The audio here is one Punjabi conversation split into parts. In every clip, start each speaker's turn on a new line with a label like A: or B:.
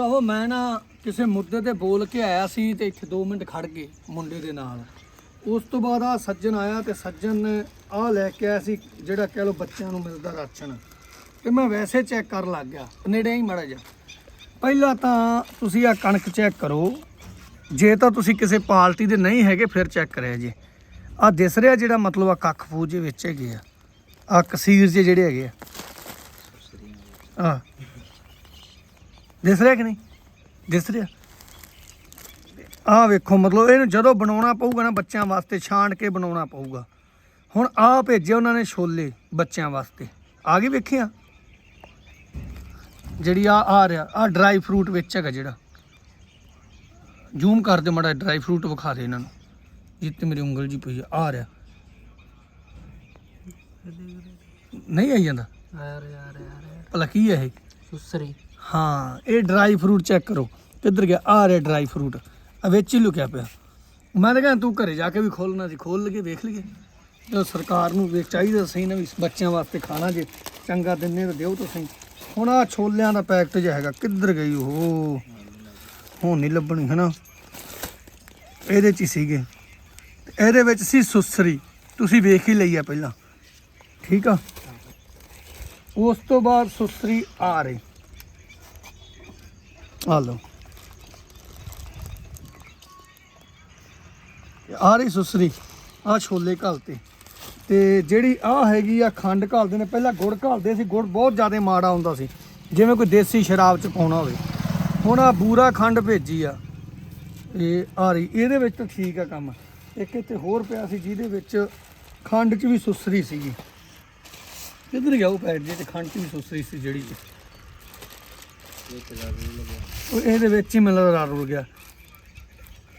A: ਭਰਾਵੋ, ਮੈਂ ਨਾ ਕਿਸੇ ਮੁੱਦੇ ਤੇ ਬੋਲ ਕੇ ਆਇਆ ਸੀ ਤੇ ਇੱਥੇ 2 ਮਿੰਟ ਖੜ ਗਏ ਮੁੰਡੇ ਦੇ ਨਾਲ। ਉਸ ਤੋਂ ਬਾਅਦ ਆ ਸੱਜਣ ਆਇਆ ਤੇ ਸੱਜਣ ਨੇ ਆ ਲੈ ਕੇ ਆਇਆ ਸੀ, ਜਿਹੜਾ ਕਹਿ ਲੋ ਬੱਚਿਆਂ ਨੂੰ ਮਿਲਦਾ ਰਾਸ਼ਨ। ਤੇ ਮੈਂ ਵੈਸੇ ਚੈੱਕ ਕਰਨ ਲੱਗ ਗਿਆ, ਨੇੜੇ ਹੀ ਮੜਾ ਜਾ ਪਹਿਲਾਂ ਤਾਂ ਤੁਸੀਂ ਆ ਕਣਕ ਚੈੱਕ ਕਰੋ। ਜੇ ਤਾਂ ਤੁਸੀਂ ਕਿਸੇ ਪਾਰਟੀ ਦੇ ਨਹੀਂ ਹੈਗੇ, ਫਿਰ ਚੈੱਕ ਕਰਿਆ ਜੇ। ਆ ਦਿਸ ਰਿਹਾ ਜਿਹੜਾ ਮਤਲਬ ਆ ਕੱਖ ਫੂਜ ਵਿੱਚ ਹੈਗੇ ਆ। ਆ ਕਸੀਰ ਜੇ ਜਿਹੜੇ ਹੈਗੇ ਆ। ਆ ਦਿਸ ਰਿਹਾ ਕਿ ਨਹੀਂ? ਦਿਸ ਰਿਹਾ। ਆ ਵੇਖੋ ਮਤਲਬ ਇਹਨੂੰ ਜਦੋਂ ਬਣਾਉਣਾ ਪਊਗਾ ਨਾ ਬੱਚਿਆਂ ਵਾਸਤੇ ਛਾਣ ਕੇ ਬਣਾਉਣਾ ਪਊਗਾ। ਹੁਣ ਆ ਭੇਜੇ ਉਹਨਾਂ ਨੇ ਛੋਲੇ ਬੱਚਿਆਂ ਵਾਸਤੇ। ਆ ਗਏ ਵੇਖਿਆ ਜਿਹੜੀ ਆ ਆ ਰਿਹਾ ਆ ਡਰਾਈ ਫਰੂਟ ਵਿੱਚ ਹੈਗਾ ਜਿਹੜਾ। ਜ਼ੂਮ ਕਰ ਦੇ ਮੜਾ ਡਰਾਈ ਫਰੂਟ ਵਿਖਾ ਦੇ ਇਹਨਾਂ ਨੂੰ। ਜਿੱਤੇ ਮੇਰੀ ਉਂਗਲ ਜੀ ਪਈ ਆ ਆ ਰਿਹਾ। ਨਹੀਂ ਆਈ ਜਾਂਦਾ?
B: ਯਾਰ ਯਾਰ ਯਾਰ
A: ਭਲਾ ਕੀ ਹੈ ਇਹ?
B: ਸੁਸਰੀ।
A: ਹਾਂ, ਇਹ ਡਰਾਈ ਫਰੂਟ ਚੈੱਕ ਕਰੋ। ਕਿੱਧਰ ਗਿਆ? ਆ ਰਿਹਾ ਡਰਾਈ ਫਰੂਟ ਆ ਵਿੱਚ ਹੀ ਲੁਕਿਆ ਪਿਆ। ਮੈਂ ਤਾਂ ਕਹਿੰਦਾ ਤੂੰ ਘਰੇ ਜਾ ਕੇ ਵੀ ਖੋਲਣਾ ਸੀ ਖੋਲ ਲਈਏ, ਵੇਖ ਲਈਏ। ਜੋ ਸਰਕਾਰ ਨੂੰ ਵੇਖ ਚਾਹੀਦਾ ਸਹੀ ਨਾ ਵੀ ਬੱਚਿਆਂ ਵਾਸਤੇ ਖਾਣਾ ਜੇ, ਚੰਗਾ ਦਿੰਨੇ ਤਾਂ ਦਿਓ ਤੁਸੀਂ ਹੁਣ ਆ ਛੋਲਿਆਂ ਦਾ ਪੈਕਟ ਜਿਹਾ ਹੈਗਾ, ਕਿੱਧਰ ਗਈ ਉਹ? ਹੁਣ ਨਹੀਂ ਲੱਭਣੀ, ਹਨਾ? ਇਹਦੇ ਚ ਹੀ ਸੀਗੇ। ਤੇ ਇਹਦੇ ਵਿੱਚ ਸੀ ਸੁਸਰੀ। ਤੁਸੀਂ ਵੇਖ ਹੀ ਲਈ ਆ ਪਹਿਲਾਂ। ਠੀਕ ਆ? ਉਸ ਤੋਂ ਬਾਅਦ ਸੁਸਰੀ ਆ ਰਹੀ। ਆ ਲਓ ਆ ਰਹੀ ਸੁਸਰੀ ਆ ਛੋਲੇ ਘਲਤੇ ਤੇ। ਜਿਹੜੀ ਆ ਹੈਗੀ ਆ ਖੰਡ ਘਲਦੇ ਨੇ, ਪਹਿਲਾਂ ਗੁੜ ਘਲਦੇ ਸੀ, ਗੁੜ ਬਹੁਤ ਜ਼ਿਆਦਾ ਮਾੜਾ ਹੁੰਦਾ ਸੀ। ਜਿਵੇਂ ਕੋਈ ਦੇਸੀ ਸ਼ਰਾਬ ਚ ਪਾਉਣਾ ਹੋਵੇ। ਹੁਣ ਆ ਬੂਰਾ ਖੰਡ ਭੇਜੀ ਆ। ਇਹ ਆ ਰਹੀ, ਇਹਦੇ ਵਿੱਚ ਤਾਂ ਠੀਕ ਆ ਕੰਮ। ਇੱਕ ਇੱਥੇ ਹੋਰ ਪਿਆ ਸੀ, ਜਿਹਦੇ ਵਿੱਚ ਖੰਡ ਚ ਵੀ ਸੁਸਰੀ ਸੀਗੀ। ਕਿੱਧਰ ਗਿਆ ਉਹ ਪੈਰ ਜੇ ਤੇ ਖੰਡ ਚ ਵੀ ਸੁਸਰੀ ਸੀ ਜਿਹੜੀ? ਉਹ ਇਹਦੇ ਵਿੱਚ ਹੀ ਮੈਨੂੰ ਲੱਗਦਾ ਰੁਲ ਗਿਆ।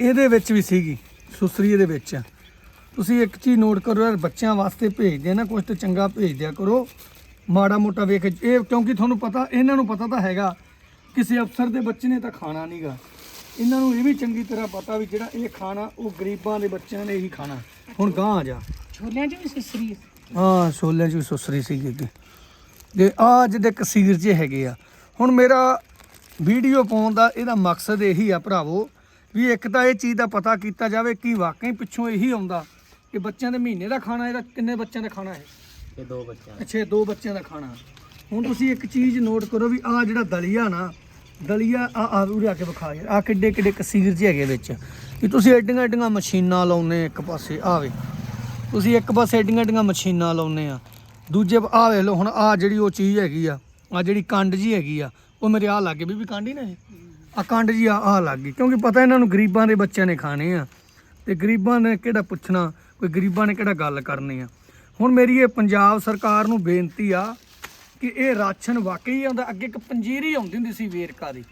A: ਇਹਦੇ ਵਿੱਚ ਵੀ ਸੀਗੀ ਸੁਸਰੀ ਇਹਦੇ ਵਿੱਚ ਆ। ਤੁਸੀਂ ਇੱਕ ਚੀਜ਼ ਨੋਟ ਕਰੋ ਯਾਰ ਬੱਚਿਆਂ ਵਾਸਤੇ ਭੇਜਦੇ ਨਾ ਕੁਝ ਤੇ ਚੰਗਾ ਭੇਜ ਦਿਆ ਕਰੋ। ਮਾੜਾ ਮੋਟਾ ਵੇਖ ਇਹ ਕਿਉਂਕਿ ਤੁਹਾਨੂੰ ਪਤਾ ਇਹਨਾਂ ਨੂੰ ਪਤਾ ਤਾਂ ਹੈਗਾ ਕਿਸੇ ਅਫਸਰ ਦੇ ਬੱਚੇ ਨੇ ਤਾਂ ਖਾਣਾ ਨਹੀਂਗਾ ਇਹਨਾਂ ਨੂੰ ਇਹ ਵੀ ਚੰਗੀ ਤਰ੍ਹਾਂ ਪਤਾ ਵੀ ਜਿਹੜਾ ਇਹ ਖਾਣਾ ਉਹ ਗਰੀਬਾਂ ਦੇ ਬੱਚਿਆਂ ਨੇ ਹੀ ਖਾਣਾ। ਹੁਣ ਗਾਂ ਆ ਜਾ।
B: ਛੋਲਿਆਂ 'ਚ ਵੀ ਸੁਸਰੀ।
A: ਹਾਂ ਛੋਲਿਆਂ 'ਚ ਵੀ ਸੁਸਰੀ ਸੀਗੀ ਅੱਗੇ। ਤੇ ਆ ਜਿਹਦੇ ਕਸੀਰ ਜੇ ਹੈਗੇ ਆ। ਹੁਣ ਮੇਰਾ ਵੀਡੀਓ ਪਾਉਣ ਦਾ ਇਹਦਾ ਮਕਸਦ ਇਹੀ ਆ ਭਰਾਵੋ ਵੀ ਇੱਕ ਤਾਂ ਇਹ ਚੀਜ਼ ਦਾ ਪਤਾ ਕੀਤਾ ਜਾਵੇ ਕਿ ਵਾਕਈ ਪਿੱਛੋਂ ਇਹੀ ਆਉਂਦਾ ਕਿ ਬੱਚਿਆਂ ਦੇ ਮਹੀਨੇ ਦਾ ਖਾਣਾ ਇਹਦਾ ਕਿੰਨੇ ਬੱਚਿਆਂ ਦਾ ਖਾਣਾ ਹੈ
B: ਤੇ ਦੋ ਬੱਚਿਆਂ
A: ਅੱਛਾ ਦੋ ਬੱਚਿਆਂ ਦਾ ਖਾਣਾ। ਹੁਣ ਤੁਸੀਂ ਇੱਕ ਚੀਜ਼ ਨੋਟ ਕਰੋ ਵੀ ਆ ਜਿਹੜਾ ਦਲੀਆ ਨਾ ਦਲੀਆ ਆ ਆ ਉਰੇ ਆ ਕੇ ਵਿਖਾ ਯਾਰ ਆ ਕਿੱਡੇ ਕਿੱਡੇ ਕਸੀਰ ਜਿਹੇ ਹੈਗੇ ਵਿੱਚ। ਵੀ ਤੁਸੀਂ ਐਡੀਆਂ ਐਡੀਆਂ ਮਸ਼ੀਨਾਂ ਲਾਉਨੇ ਇੱਕ ਪਾਸੇ ਆਵੇ ਤੁਸੀਂ ਇੱਕ ਪਾਸੇ ਐਡੀਆਂ ਐਡੀਆਂ ਮਸ਼ੀਨਾਂ ਲਾਉਨੇ ਆ ਦੂਜੇ ਆ ਵੇਖ ਲਓ ਹੁਣ ਆ ਜਿਹੜੀ ਉਹ ਚੀਜ਼ ਹੈਗੀ ਆ ਆ ਜਿਹੜੀ ਕੰਡ ਜੀ ਹੈਗੀ ਆ, ਉਹ ਮੇਰੇ ਆ ਲੱਗ ਗਈ ਬੀਬੀ ਕੰਡ ਹੀ ਨਾ ਇਹ? ਆ ਕੰਡ ਜੀ ਆ ਆ ਲੱਗ। ਗਈ ਕਿਉਂਕਿ ਪਤਾ ਇਹਨਾਂ ਨੂੰ ਗਰੀਬਾਂ ਦੇ ਬੱਚਿਆਂ ਨੇ ਖਾਣੇ ਆ। ਤੇ ਗਰੀਬਾਂ ਨੇ ਕਿਹੜਾ ਪੁੱਛਣਾ, ਕੋਈ ਗਰੀਬਾਂ ਨੇ ਕਿਹੜਾ ਗੱਲ ਕਰਨੀ ਆ। ਹੁਣ ਮੇਰੀ ਇਹ ਪੰਜਾਬ ਸਰਕਾਰ ਨੂੰ ਬੇਨਤੀ ਆ ਕਿ ਇਹ ਰਾਸ਼ਨ ਵਾਕਈ ਆਉਂਦਾ, ਅੱਗੇ ਇੱਕ ਪੰਜੀਰੀ ਆਉਂਦੀ ਹੁੰਦੀ ਸੀ ਵੇਰਕਾ ਦੀ।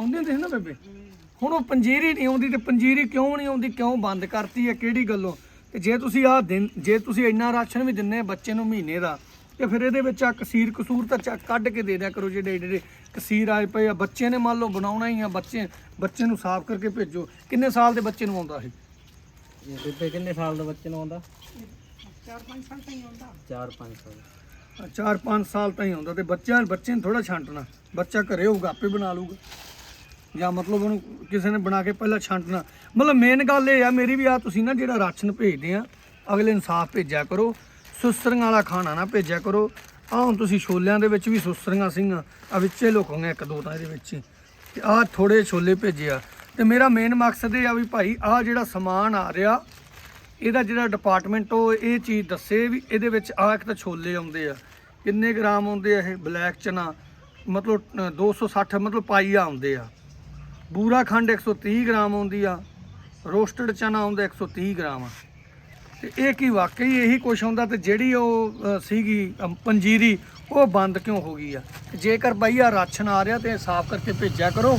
A: ਆਉਂਦੀ ਹੁੰਦੀ ਸੀ ਨਾ ਬੇਬੇ? ਹੁਣ ਉਹ ਪੰਜੀਰੀ ਨਹੀਂ ਆਉਂਦੀ ਤੇ ਪੰਜੀਰੀ ਕਿਉਂ ਨਹੀਂ ਆਉਂਦੀ, ਕਿਉਂ ਬੰਦ ਕਰਤੀ ਹੈ ਕਿਹੜੀ ਗੱਲੋਂ? ਤੇ ਜੇ ਤੁਸੀਂ ਆਹ ਦਿਨ, ਜੇ ਤੁਸੀਂ ਇੰਨਾ ਰਾਸ਼ਨ ਵੀ ਦਿੰਨੇ ਬੱਚੇ ਨੂੰ ਮਹੀਨੇ ਦਾ ਤੇ ਫਿਰ ਇਹਦੇ ਵਿੱਚ ਆ ਕਸੀਰ ਕਸੂਰ ਤਾਂ ਚੱਕ ਕੱਢ ਕੇ ਦੇ ਦਿਆ ਕਰੋ ਜਿਹੜੇ ਜਿਹੜੇ ਕਸੀਰ ਆਏ ਪਏ ਆ। ਬੱਚੇ ਨੇ ਮੰਨ ਲਓ ਬਣਾਉਣਾ ਹੀ ਆ ਬੱਚੇ ਬੱਚੇ ਨੂੰ ਸਾਫ਼ ਕਰਕੇ ਭੇਜੋ। ਕਿੰਨੇ ਸਾਲ ਦੇ ਬੱਚੇ ਨੂੰ ਆਉਂਦਾ ਇਹ?
B: ਇਹ ਬੇਬੇ ਕਿੰਨੇ ਸਾਲ ਦਾ ਬੱਚੇ ਨੂੰ ਆਉਂਦਾ? 4-5 ਸਾਲ ਤਾਂ ਹੀ ਆਉਂਦਾ 4-5 ਸਾਲ।
A: 4-5 ਸਾਲ ਤਾਂ ਹੀ ਆਉਂਦਾ ਤੇ ਬੱਚਿਆਂ ਬੱਚੇ ਨੂੰ ਥੋੜਾ ਛਾਂਟਣਾ। ਬੱਚਾ ਘਰੇ ਹੋਊਗਾ ਆਪੇ ਬਣਾ ਲੂਗਾ ਜਾਂ ਮਤਲਬ ਉਹਨੂੰ ਕਿਸੇ ਨੇ ਬਣਾ ਕੇ ਪਹਿਲਾਂ ਛਾਂਟਣਾ। ਮਤਲਬ ਮੇਨ ਗੱਲ ਇਹ ਆ ਮੇਰੀ ਵੀ ਆ ਤੁਸੀਂ ਨਾ ਜਿਹੜਾ ਰਾਸ਼ਨ ਭੇਜਦੇ ਆ ਅਗਲੇ ਨੂੰ ਸਾਫ਼ ਭੇਜਿਆ ਕਰੋ। ਸੁਸਰੀਆਂ ਵਾਲਾ ਖਾਣਾ ਨਾ ਭੇਜਿਆ ਕਰੋ। ਆਹ ਹੁਣ ਤੁਸੀਂ ਛੋਲਿਆਂ ਦੇ ਵਿੱਚ ਵੀ ਸੁਸਰੀਆਂ ਸਿੰਘਾਂ ਆ ਵਿੱਚੇ ਲੋਕਾਂ ਇੱਕ ਦੋ ਤਾਂ ਇਹਦੇ ਵਿੱਚ ਹੀ। ਤੇ ਆਹ ਥੋੜੇ ਛੋਲੇ ਭੇਜੇ ਆ। ਤੇ ਮੇਰਾ ਮੇਨ ਮਕਸਦ ਇਹ ਆ ਵੀ ਭਾਈ ਆਹ ਜਿਹੜਾ ਸਮਾਨ ਆ ਰਿਹਾ ਇਹਦਾ ਜਿਹੜਾ ਡਿਪਾਰਟਮੈਂਟ ਉਹ ਇਹ ਚੀਜ਼ ਦੱਸੇ ਵੀ ਇਹਦੇ ਵਿੱਚ ਆਹ ਇੱਕ ਤਾਂ ਛੋਲੇ ਆਉਂਦੇ ਆ। ਕਿੰਨੇ ਗ੍ਰਾਮ ਆਉਂਦੇ ਆ ਇਹ ਬਲੈਕ ਚਨਾ? ਮਤਲਬ ਅ, 260 ਮਤਲਬ ਪਾਈਆ ਆਉਂਦੇ ਆ। ਬੂਰਾ ਖੰਡ 130 ਗ੍ਰਾਮ ਆਉਂਦੀ ਆ। ਰੋਸਟਡ ਚਨਾ ਆਉਂਦਾ 130 ਗ੍ਰਾਮ ਆ। ਤੇ ਇਹ ਕੀ ਵਾਕਈ ਇਹੀ ਕੁਛ ਹੁੰਦਾ ਤੇ ਜਿਹੜੀ ਉਹ ਸੀਗੀ ਪੰਜੀਰੀ, ਉਹ ਬੰਦ ਕਿਉਂ ਹੋ ਗਈ ਆ? ਜੇਕਰ ਬਾਈ ਆ ਰਾਸ਼ਨ ਆ ਰਿਹਾ ਤੇ ਇਹ ਸਾਫ਼ ਕਰਕੇ ਭੇਜਿਆ ਕਰੋ,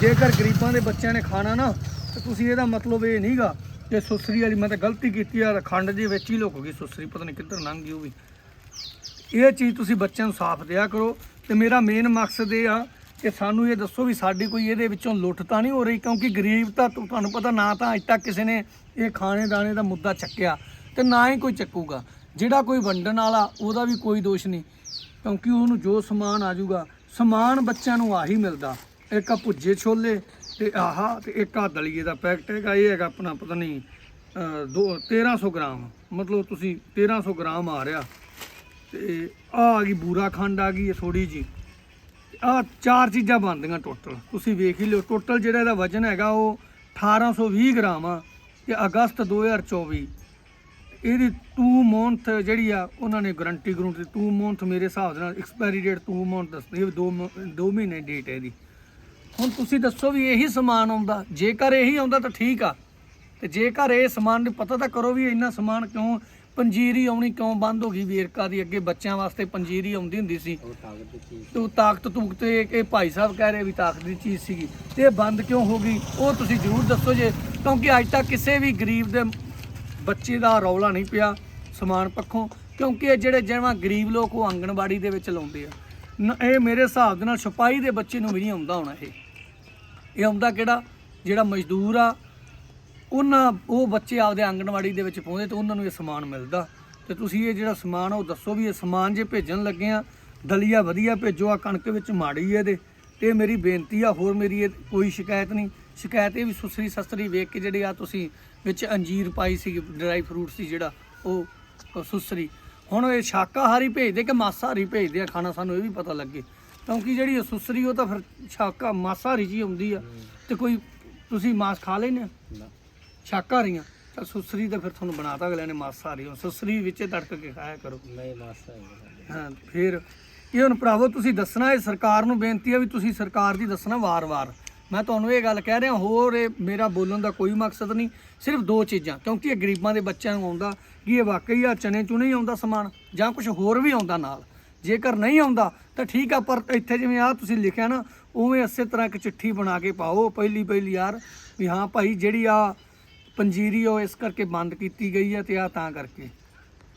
A: ਜੇਕਰ ਗਰੀਬਾਂ ਦੇ ਬੱਚਿਆਂ ਨੇ ਖਾਣਾ ਨਾ, ਤੇ ਤੁਸੀਂ ਇਹਦਾ ਮਤਲਬ ਇਹ ਨਹੀਂਗਾ ਕਿ ਸੁਸਰੀ ਵਾਲੀ, ਮੈਂ ਤਾਂ ਗਲਤੀ ਕੀਤੀ ਆ, ਖੰਡ ਦੇ ਵਿੱਚ ਹੀ ਲੁਕ ਗਈ ਸੁਸਰੀ, ਪਤਾ ਨਹੀਂ ਕਿੱਧਰ ਲੰਘ ਗਈ ਉਹ ਵੀ। ਇਹ ਚੀਜ਼ ਤੁਸੀਂ ਬੱਚਿਆਂ ਨੂੰ ਸਾਫ਼ ਦਿਆ ਕਰੋ, ਤੇ ਮੇਰਾ ਮੇਨ ਮਕਸਦ ਇਹ ਆ ਕਿ ਸਾਨੂੰ ਇਹ ਦੱਸੋ ਵੀ ਸਾਡੀ ਕੋਈ ਇਹਦੇ ਵਿੱਚੋਂ ਲੁੱਟ ਤਾਂ ਨਹੀਂ ਹੋ ਰਹੀ? ਕਿਉਂਕਿ ਗਰੀਬ ਤਾਂ ਤੁਹਾਨੂੰ ਪਤਾ ਨਾ ਤਾਂ ਅੱਜ ਤੱਕ ਕਿਸੇ ਨੇ ਇਹ ਖਾਣੇ ਦਾਣੇ ਦਾ ਮੁੱਦਾ ਚੱਕਿਆ ਤੇ ਨਾ ਹੀ ਕੋਈ ਚੱਕੂਗਾ। ਜਿਹੜਾ ਕੋਈ ਵੰਡਣ ਵਾਲਾ ਉਹਦਾ ਵੀ ਕੋਈ ਦੋਸ਼ ਨਹੀਂ। ਕਿਉਂਕਿ ਉਹਨੂੰ ਜੋ ਸਮਾਨ ਆ ਜਾਊਗਾ ਸਮਾਨ ਬੱਚਿਆਂ ਨੂੰ ਆਹੀ ਮਿਲਦਾ। ਇੱਕ ਆ ਭੁੱਜੇ ਛੋਲੇ ਤੇ ਆਹਾ ਤੇ ਇੱਕ ਆ ਦਲੀਏ ਦਾ ਪੈਕਟ ਹੈਗਾ ਇਹ ਹੈਗਾ ਆਪਣਾ ਪਤਾ ਨਹੀਂ ਅਹ, ਦੋ 1300 ਗ੍ਰਾਮ। ਮਤਲਬ ਤੁਸੀਂ 1300 ਗ੍ਰਾਮ ਆ ਰਿਹਾ। ਤੇ ਆ ਆ ਗਈ ਬੂਰਾ ਖੰਡ ਆ ਗਈ ਇਹ ਥੋੜੀ ਜੀ ਆ ਚਾਰ ਚੀਜ਼ਾਂ ਬਣਦੀਆਂ ਟੋਟਲ ਤੁਸੀਂ ਵੇਖ ਹੀ ਲਿਓ ਟੋਟਲ ਜਿਹੜਾ ਇਹਦਾ ਵਜ਼ਨ ਹੈਗਾ ਉਹ 1820 ਗ੍ਰਾਮ ਆ ਤੇ ਅਗਸਤ 2024 ਇਹਦੀ 2 ਮੰਥ ਜਿਹੜੀ ਆ, ਉਹਨਾਂ ਨੇ ਗਾਰੰਟੀ ਗਰੰਟੀ 2 ਮੰਥ ਮੇਰੇ ਹਿਸਾਬ ਦੇ ਨਾਲ ਐਕਸਪਾਇਰੀ ਡੇਟ 2 ਮੰਥ ਦੱਸਦੀ ਹੈ 2 2 ਮਹੀਨੇ ਡੇਟ ਹੈ ਇਹਦੀ। ਹੁਣ ਤੁਸੀਂ ਦੱਸੋ ਵੀ ਇਹੀ ਸਮਾਨ ਆਉਂਦਾ। ਜੇਕਰ ਇਹੀ ਆਉਂਦਾ ਤਾਂ ਠੀਕ ਆ। ਤੇ ਜੇਕਰ ਇਹ ਸਮਾਨ ਨੂੰ ਪਤਾ ਤਾਂ ਕਰੋ ਵੀ ਇੰਨਾ ਸਮਾਨ ਕਿਉਂ ਪੰਜੀਰੀ ਆਉਣੀ ਕਿਉਂ ਬੰਦ ਹੋ ਗਈ? ਵੇਰਕਾ ਦੀ ਅੱਗੇ ਬੱਚਿਆਂ ਵਾਸਤੇ ਪੰਜੀਰੀ ਆਉਂਦੀ ਹੁੰਦੀ ਸੀ। ਤੇ ਤਾਕਤ ਤੂਕ ਤੇ ਇਹ ਭਾਈ ਸਾਹਿਬ ਕਹਿ ਰਹੇ ਵੀ ਤਾਕਤ ਦੀ ਚੀਜ਼ ਸੀਗੀ। ਤੇ ਇਹ ਬੰਦ ਕਿਉਂ ਹੋ ਗਈ? ਉਹ ਤੁਸੀਂ ਜ਼ਰੂਰ ਦੱਸੋ ਜੇ ਕਿਉਂਕਿ ਅੱਜ ਤੱਕ ਕਿਸੇ ਵੀ ਗਰੀਬ ਦੇ ਬੱਚੇ ਦਾ ਰੌਲਾ ਨਹੀਂ ਪਿਆ ਸਮਾਨ ਪੱਖੋਂ ਕਿਉਂਕਿ ਇਹ ਜਿਹੜੇ ਜਿਵੇਂ ਗਰੀਬ ਲੋਕ ਉਹ ਆਂਗਣਵਾੜੀ ਦੇ ਵਿੱਚ ਲਾਉਂਦੇ ਆ। ਇਹ ਮੇਰੇ ਹਿਸਾਬ ਦੇ ਨਾਲ ਛਪਾਈ ਦੇ ਬੱਚੇ ਨੂੰ ਵੀ ਨਹੀਂ ਆਉਂਦਾ ਹੋਣਾ ਇਹ। ਇਹ ਆਉਂਦਾ ਕਿਹੜਾ? ਜਿਹੜਾ ਮਜ਼ਦੂਰ ਆ ਉਹਨਾਂ ਉਹ ਬੱਚੇ ਆਪਦੇ ਆਂਗਣਵਾੜੀ ਦੇ ਵਿੱਚ ਪਹੁੰਚਦੇ ਤੇ ਉਹਨਾਂ ਨੂੰ ਇਹ ਸਮਾਨ ਮਿਲਦਾ। ਤੇ ਤੁਸੀਂ ਇਹ ਜਿਹੜਾ ਸਮਾਨ ਉਹ ਦੱਸੋ ਵੀ ਇਹ ਸਮਾਨ ਜੇ ਭੇਜਣ ਲੱਗੇ ਆ, ਦਲੀਆ ਵਧੀਆ ਭੇਜੋ ਆ ਕਣਕ ਵਿੱਚ ਮਾੜੀ ਇਹਦੇ। ਤੇ ਮੇਰੀ ਬੇਨਤੀ ਆ, ਹੋਰ ਮੇਰੀ ਇਹ ਕੋਈ ਸ਼ਿਕਾਇਤ ਨਹੀਂ। ਸ਼ਿਕਾਇਤ ਇਹ ਵੀ ਸੁਸਰੀ ਸਸਤਰੀ ਵੇਖ ਕੇ ਜਿਹੜੇ ਆ ਤੁਸੀਂ ਵਿੱਚ ਅੰਜੀਰ ਪਾਈ ਸੀ, ਡਰਾਈ ਫਰੂਟ ਸੀ ਜਿਹੜਾ, ਉਹ ਸੁਸਰੀ। ਹੁਣ ਇਹ ਸ਼ਾਕਾਹਾਰੀ ਭੇਜਦੇ ਕਿ ਮਾਸਾਹਾਰੀ ਭੇਜਦੇ ਆ, ਖਾਣਾ ਸਾਨੂੰ ਇਹ ਵੀ ਪਤਾ ਲੱਗੇ। ਕਿਉਂਕਿ ਜਿਹੜੀ ਸੁਸਰੀ, ਉਹ ਤਾਂ ਫਿਰ ਸ਼ਾਕਾ, ਮਾਸਾਹਾਰੀ ਜੀ ਹੁੰਦੀ ਆ। ਤੇ ਕੋਈ ਤੁਸੀਂ ਮਾਸ ਖਾ ਲੈਨੇ ਆ? ਸ਼ਾਕਾਹਾਰੀਆਂ ਚਲ ਸੁਸਰੀ ਤਾਂ ਫਿਰ ਤੁਹਾਨੂੰ ਬਣਾਤਾ ਅਗਲਿਆਂ ਨੇ ਮਾਸਾਹਾਰੀ ਹੁਣ ਸੁਸਰੀ ਵਿੱਚੇ ਤੜਕ ਕੇ ਖਾਇਆ ਕਰੋ।
B: ਨਹੀਂ ਮਾਸਾ ਹੈ
A: ਹਾਂ ਫਿਰ ਇਹ ਹੁਣ ਭਰਾਵੋ ਤੁਸੀਂ ਦੱਸਣਾ ਇਹ ਸਰਕਾਰ ਨੂੰ ਬੇਨਤੀ ਹੈ ਵੀ ਤੁਸੀਂ ਸਰਕਾਰ ਦੀ ਦੱਸਣਾ ਵਾਰ-ਵਾਰ। ਮੈਂ ਤੁਹਾਨੂੰ ਇਹ ਗੱਲ ਕਹਿ ਰਿਹਾ ਹੋਰ ਇਹ ਮੇਰਾ ਬੋਲਣ ਦਾ ਕੋਈ ਮਕਸਦ ਨਹੀਂ ਸਿਰਫ ਦੋ ਚੀਜ਼ਾਂ ਕਿਉਂਕਿ ਇਹ ਗਰੀਬਾਂ ਦੇ ਬੱਚਿਆਂ ਨੂੰ ਆਉਂਦਾ ਕਿ ਇਹ ਵਾਕਈ ਆ ਚਨੇ ਚੁਨੇ ਹੀ ਆਉਂਦਾ ਸਮਾਨ ਜਾਂ ਕੁਝ ਹੋਰ ਵੀ ਆਉਂਦਾ ਨਾਲ। ਜੇਕਰ ਨਹੀਂ ਆਉਂਦਾ ਤਾਂ ਠੀਕ ਆ ਪਰ ਇੱਥੇ ਜਿਵੇਂ ਆ ਤੁਸੀਂ ਲਿਖਿਆ ਨਾ ਉਵੇਂ ਇਸੇ ਤਰ੍ਹਾਂ ਇੱਕ ਚਿੱਠੀ ਬਣਾ ਕੇ ਪਾਓ ਪਹਿਲੀ ਪਹਿਲੀ ਯਾਰ ਵੀ ਹਾਂ ਭਾਈ ਜਿਹੜੀ ਆ ਪੰਜੀਰੀ ਉਹ ਇਸ ਕਰਕੇ ਬੰਦ ਕੀਤੀ ਗਈ ਹੈ ਤੇ ਆ ਤਾਂ ਕਰਕੇ।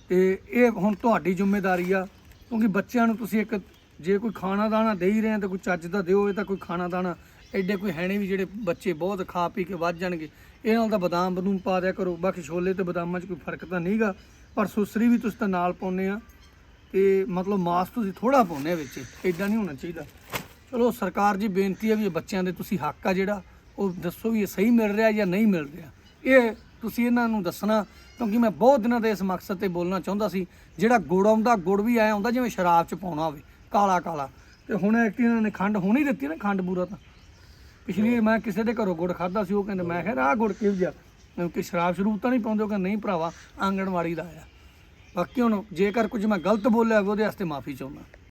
A: ਤੇ ਇਹ ਹੁਣ ਤੁਹਾਡੀ ਜ਼ਿੰਮੇਵਾਰੀ ਆ, ਕਿਉਂਕਿ ਬੱਚਿਆਂ ਨੂੰ ਤੁਸੀਂ ਇੱਕ ਜੇ ਕੋਈ ਖਾਣਾ ਦਾਣਾ ਦੇ ਹੀ ਰਹੇ ਤਾਂ ਕੋਈ ਚੱਜ ਦਾ ਦਿਓ, ਇਹ ਤਾਂ ਕੋਈ ਖਾਣਾ ਦਾਣਾ ਐਡੇ ਕੋਈ ਹੈ ਨਹੀਂ ਵੀ ਜਿਹੜੇ ਬੱਚੇ ਬਹੁਤ ਖਾ ਪੀ ਕੇ ਵੱਧ ਜਾਣਗੇ। ਇਹ ਨਾਲ ਤਾਂ ਬਦਾਮ ਬਦੂਮ ਪਾ ਦਿਆ ਕਰੋ, ਬਾਕੀ ਛੋਲੇ ਤੇ ਬਦਾਮਾਂ 'ਚ ਕੋਈ ਫ਼ਰਕ ਤਾਂ ਨਹੀਂਗਾ ਪਰ ਸੁਸਰੀ ਵੀ ਤੁਸੀਂ ਤਾਂ ਨਾਲ ਪਾਉਂਦੇ ਆ। ਤੇ ਮਤਲਬ ਮਾਸ ਤੁਸੀਂ ਥੋੜਾ ਪਾਉਂਦੇ ਆ ਵਿੱਚ, ਐਡਾ ਨਹੀਂ ਹੋਣਾ ਚਾਹੀਦਾ। ਚਲੋ ਸਰਕਾਰ ਜੀ ਬੇਨਤੀ ਹੈ ਵੀ ਬੱਚਿਆਂ ਦੇ ਤੁਸੀਂ ਹੱਕ ਆ ਜਿਹੜਾ, ਉਹ ਦੱਸੋ ਵੀ ਇਹ ਸਹੀ ਮਿਲ ਰਿਹਾ ਜਾਂ ਨਹੀਂ ਮਿਲ ਰਿਹਾ। ਇਹ ਤੁਸੀਂ ਇਹਨਾਂ ਨੂੰ ਦੱਸਣਾ, ਕਿਉਂਕਿ ਮੈਂ ਬਹੁਤ ਦਿਨਾਂ ਦੇ ਇਸ ਮਕਸਦ ਤੇ ਬੋਲਣਾ ਚਾਹੁੰਦਾ ਸੀ, ਜਿਹੜਾ ਗੁੜ ਆਉਂਦਾ, ਗੁੜ ਵੀ ਆਇਆ ਆਉਂਦਾ ਜਿਵੇਂ ਸ਼ਰਾਬ ਚ ਪਾਉਣਾ ਹੋਵੇ, ਕਾਲਾ ਕਾਲਾ। ਤੇ ਹੁਣ ਐਕਟੀ ਇਹਨਾਂ ਨੇ ਖੰਡ ਹੁਣ ਦਿੱਤੀ ਨਾ, ਖੰਡ ਬੂਰਾ ਤਾਂ। ਪਿਛਲੀ ਮੈਂ ਕਿਸੇ ਦੇ ਘਰੋਂ ਗੁੜ ਖਾਦਾ ਸੀ, ਉਹ ਕਹਿੰਦੇ, ਮੈਂ ਕਿਹਾ, ਆਹ ਗੁੜ ਕਿਹੋ ਜਿਹਾ? ਕਿ ਸ਼ਰਾਬ ਸ਼ਰੂਬ ਤਾਂ ਨਹੀਂ ਪਾਉਂਦੇ, ਉਹ ਕਹਿੰਦੇ, ਨਹੀਂ ਭਰਾਵਾ, ਆਂਗਣਵਾੜੀ ਦਾ ਆਇਆ। ਬਾਕੀ ਹੁਣ ਜੇਕਰ ਕੁਝ ਮੈਂ ਗਲਤ ਬੋਲਿਆ ਹੋਵੇ, ਉਹਦੇ ਵਾਸਤੇ ਮਾਫੀ ਚਾਹੁੰਦਾ।